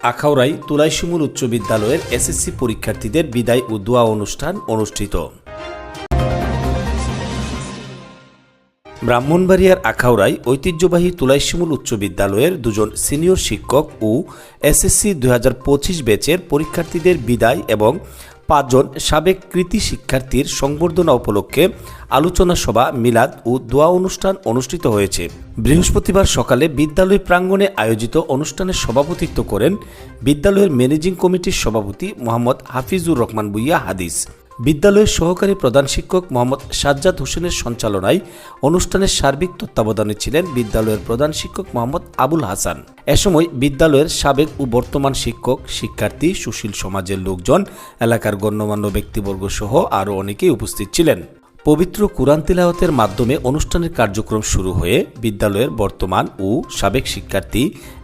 আখাউড়াই তুলাইশিমুল উচ্চ বিদ্যালয়ের এসএসসি পরীক্ষার্থীদের বিদায় ও দোয়া অনুষ্ঠান অনুষ্ঠিত। ব্রাহ্মণবাড়িয়ার আখাউড়ায় ঐতিহ্যবাহী তুলাইশিমুল উচ্চ বিদ্যালয়ের দুজন সিনিয়র শিক্ষক ও এসএসসি দুই হাজার পঁচিশ ব্যাচের পরীক্ষার্থীদের বিদায় এবং পাঁচজন সাবেক কৃতি শিক্ষার্থীর সংবর্ধনা উপলক্ষে আলোচনা সভা, মিলাদ ও দোয়া অনুষ্ঠান অনুষ্ঠিত হয়েছে। বৃহস্পতিবার সকালে বিদ্যালয় প্রাঙ্গণে আয়োজিত অনুষ্ঠানের সভাপতিত্ব করেন বিদ্যালয়ের ম্যানেজিং কমিটির সভাপতি মোহাম্মদ হাফিজুর রহমান বুইয়া হাদিস। বিদ্যালয়ের সহকারী প্রধান শিক্ষক মোহাম্মদ সাজ্জাদ হোসেনের সঞ্চালনায় অনুষ্ঠানের সার্বিক তত্ত্বাবধানে ছিলেন বিদ্যালয়ের প্রধান শিক্ষক মোহাম্মদ আবুল হাসান। এ সময় বিদ্যালয়ের সাবেক ও বর্তমান শিক্ষক, শিক্ষার্থী, সুশীল সমাজের লোকজন, এলাকার গণ্যমান্য ব্যক্তিবর্গ সহ আরও অনেকেই উপস্থিত ছিলেন। পবিত্র কুরআন তিলাওয়াতের মাধ্যমে অনুষ্ঠানের কার্যক্রম শুরু হয়ে বিদ্যালয়ের বর্তমান ও সাবেক শিক্ষার্থী,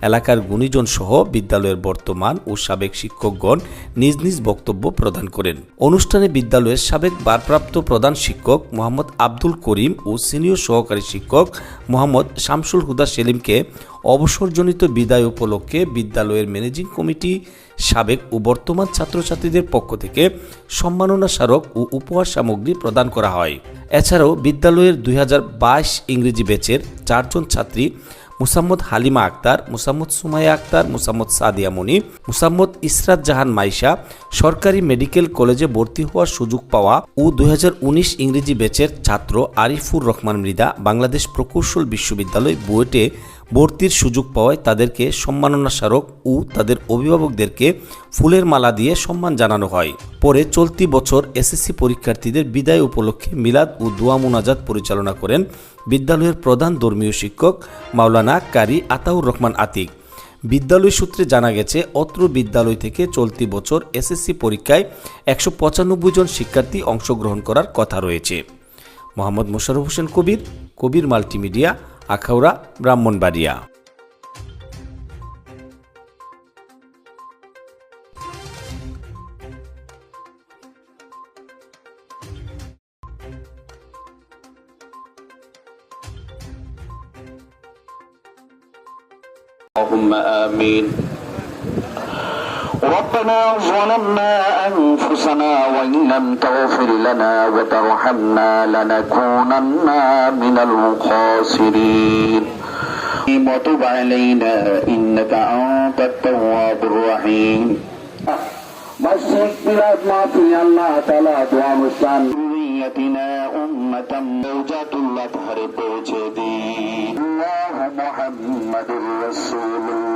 এলাকার গুণীজন সহ বিদ্যালয়ের বর্তমান ও সাবেক শিক্ষকগণ নিজ নিজ বক্তব্য প্রদান করেন। অনুষ্ঠানে বিদ্যালয়ের সাবেক বারপ্রাপ্ত প্রধান শিক্ষক মোহাম্মদ আব্দুল করিম ও সিনিয়র সহকারী শিক্ষক মোহাম্মদ শামসুল হুদা সেলিমকে অবসরজনিত বিদায় উপলক্ষে বিদ্যালয়ের ম্যানেজিং কমিটি, সাবেক ও বর্তমান ছাত্রছাত্রীদের পক্ষ থেকে সম্মাননা স্মারক ও উপহার সামগ্রী প্রদান করা হয়। এছাড়াও বিদ্যালয়ের দুই হাজার বাইশ ইংরেজি ব্যাচের চারজন ছাত্রী মুসাম্মদ হালিমা আক্তার, মুসাম্মদ সুমাইয়া আক্তার, মুসাম্মদ সাদিয়া মনি, মুসাম্মদ ইসরাত জাহান মাইশা সরকারি মেডিকেল কলেজে ভর্তি হওয়ার সুযোগ পাওয়া ও দুই হাজার উনিশ ইংরেজি ব্যাচের ছাত্র আরিফুর রহমান মৃদা বাংলাদেশ প্রকৌশল বিশ্ববিদ্যালয় বুয়েটে ভর্তির সুযোগ পাওয়ায় তাদেরকে সম্মাননা স্মারক ও তাদের অভিভাবকদেরকে ফুলের মালা দিয়ে সম্মান জানানো হয়। পরে চলতি বছর এসএসসি পরীক্ষার্থীদের বিদায় উপলক্ষে মিলাদ ও দোয়া মুনাজাত পরিচালনা করেন বিদ্যালয়ের প্রধান ধর্মীয় শিক্ষক মাওলানা কারি আতাউর রহমান আতিক। বিদ্যালয় সূত্রে জানা গেছে, অত্র বিদ্যালয় থেকে চলতি বছর এসএসসি পরীক্ষায় একশো পঁচানব্বই জন শিক্ষার্থী অংশগ্রহণ করার কথা রয়েছে। মোহাম্মদ মোশারফ হোসেন কবির কবির মাল্টিমিডিয়া। আখাউড়া ব্রাহ্মণবাড়িয়া اللهم آمين ربنا ظلمنا أنفسنا وإن لم تغفر لنا وترحمنا لنكونن من الخاسرين. وتب علينا إنك أنت التواب الرحيم. مسجد بلاد ما في الله تعالى دعاء مستان ذريتنا أمة موجة الله تهر پوچه دي الله محمد رسول الله